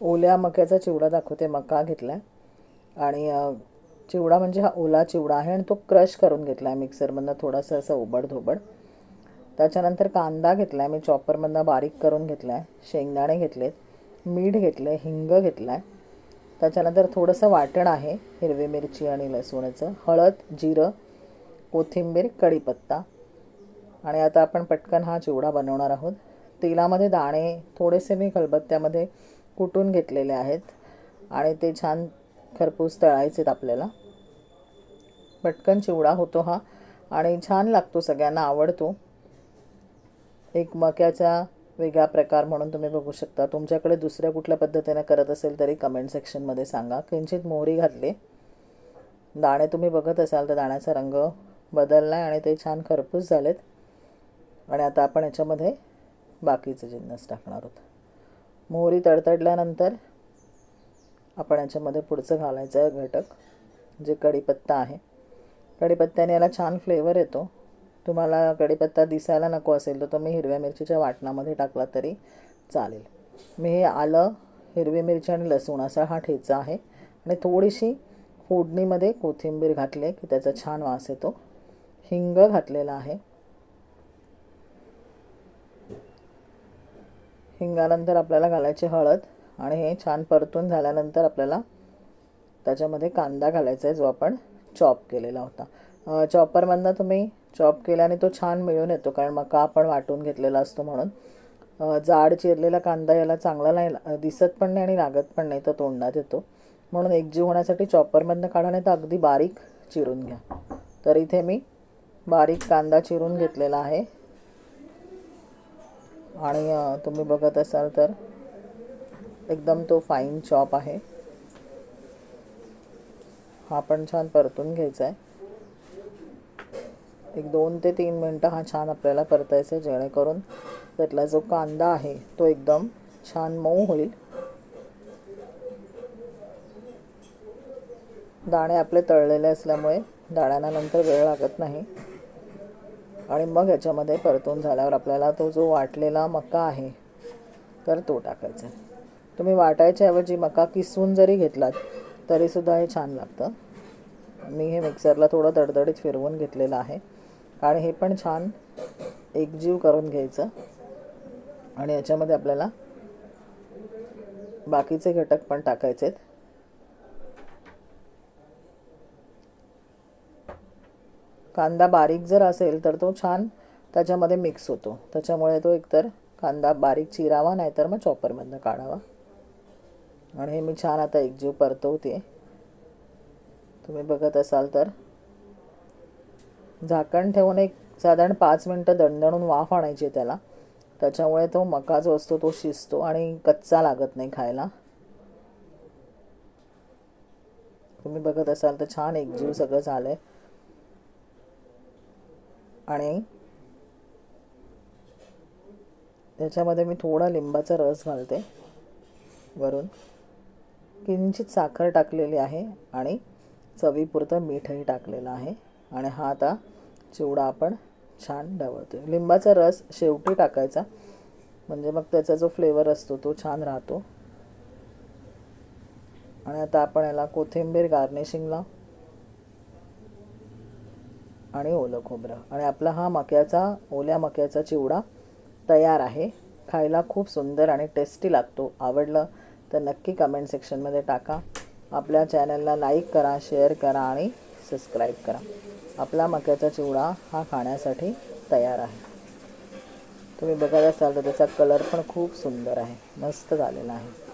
ओल्या मक्याचा चिवडा दाखवते मका घेतला आहे आणि चिवडा म्हणजे हा ओला चिवडा आहे आणि तो क्रश करून घेतला आहे मिक्सरमधनं थोडासा असं ओबडधोबड त्याच्यानंतर कांदा घेतला आहे मी चॉपरमधनं बारीक करून घेतला आहे शेंगदाणे घेतलेत मीठ घेतलं आहे हिंग घेतला आहे त्याच्यानंतर थोडंसं वाटण आहे हिरवी मिरची आणि लसूणाचं हळद जिरं कोथिंबीर कढीपत्ता. आणि आता आपण पटकन हा चिवडा बनवणार आहोत. तेलामध्ये दाणे थोडेसे मी खलबत्त्यामध्ये कुटून घेतलेले आहेत आणि ते छान खरपूस तळायचेत आपल्याला. पटकन चिवडा होतो हा आणि छान लागतो सगळ्यांना आवडतो. एक मक्याचा वेगळा प्रकार म्हणून तुम्ही बघू शकता. तुमच्याकडे दुसऱ्या कुठल्या पद्धतीने करत असेल तरी कमेंट सेक्शनमध्ये सांगा. किंचित मोहरी घातली. दाणे तुम्ही बघत असाल तर दाण्याचा रंग बदलला आहे आणि ते छान खरपूस झालेत. आणि आता आपण याच्यामध्ये बाकीचे जिन्नस टाकणार आहोत. मोहरी तडतडल्यानंतर आपण याच्यामध्ये पुढचं घालायचं आहे घटक जे कढीपत्ता आहे. कढीपत्त्याने याला छान फ्लेवर येतो. तुम्हाला कढीपत्ता दिसायला नको असेल तर तुम्ही हिरव्या मिरचीच्या वाटणामध्ये टाकला तरी चालेल. मी हे आलं हिरवी मिरची आणि लसूण असा हा ठेचा आहे. आणि थोडीशी फोडणीमध्ये कोथिंबीर घातली की त्याचा छान वास येतो. हिंग घातलेला आहे. हिंगानंतर आपल्याला घालायची हळद आणि हे छान परतून झाल्यानंतर आपल्याला त्याच्यामध्ये कांदा घालायचा आहे जो आपण चॉप केलेला होता. चॉपरमधनं तुम्ही चॉप केल्याने तो छान मिळून येतो कारण मका आपण वाटून घेतलेला असतो म्हणून. जाड चिरलेला कांदा याला चांगला नाही दिसत पण नाही आणि लागत पण नाही तर तोंडात येतो. म्हणून एकजीव होण्यासाठी चॉपरमधनं काढा नाही तर अगदी बारीक चिरून घ्या. तर इथे मी बारीक कांदा चिरून घेतलेला आहे. आणि तुम्ही बघत असाल तर एकदम तो फाईन चॉप आहे. हा पण छान परतून घ्यायचा आहे एक दोन ते तीन मिनटं हा छान आपल्याला परतायचा आहे जेणेकरून त्यातला जो कांदा आहे तो एकदम छान मऊ होईल. दाणे आपले तळलेले असल्यामुळे दाण्यांना नंतर वेळ लागत नाही. आणि मग याच्यामध्ये परतून झाल्यावर आपल्याला तो जो वाटलेला मका आहे तर तो टाकायचा. तुम्ही वाटायच्या ऐवजी मका किसून जरी घेतलात तरीसुद्धा हे छान लागतं. मी हे मिक्सरला थोडं दडदडीत फिरवून घेतलेलं आहे. आणि हे पण छान एकजीव करून घ्यायचं. आणि याच्यामध्ये आपल्याला बाकीचे घटक पण टाकायचे कांदा बारीक जर असेल तर तो छान त्याच्यामध्ये मिक्स होतो. त्याच्यामुळे तो एकतर कांदा बारीक चिरावा नाहीतर मग चॉपरमधनं काढावा. आणि हे मी छान आता एकजीव परतवते. तुम्ही बघत असाल तर. झाकण ठेवून एक साधारण पाच मिनटं दणदणून वाफ आणायची त्याला. त्याच्यामुळे तो मका जो असतो तो शिजतो आणि कच्चा लागत नाही खायला. तुम्ही बघत असाल तर छान एकजीव सगळं झालं आहे आणि त्याच्यामध्ये मी थोडा लिंबाचा रस घालते वरून. किंचित साखर टाकलेली आहे आणि चवीपुरतं मीठही टाकलेलं आहे. आणि हा आता चिवडा आपण छान डवळतो लिंबाचा रस शेवटी टाकायचा. म्हणजे मग त्याचा जो फ्लेवर असतो तो छान राहतो. आणि आता आपण याला कोथिंबीर गार्निशिंगला आणि ओलं खोबरं. आणि आपला हा मक्याचा ओल्या मक्याचा चिवडा तयार आहे. खायला खूप सुंदर आणि टेस्टी लागतो. आवडलं तर नक्की कमेंट सेक्शनमध्ये टाका. आपल्या चॅनलला लाईक करा शेअर करा आणि सबस्क्राईब करा. आपला मक्याचा चिवडा हा खाण्यासाठी तयार आहे. तुम्ही बघत असाल तर त्याचा कलर पण खूप सुंदर आहे. मस्त झालेला आहे.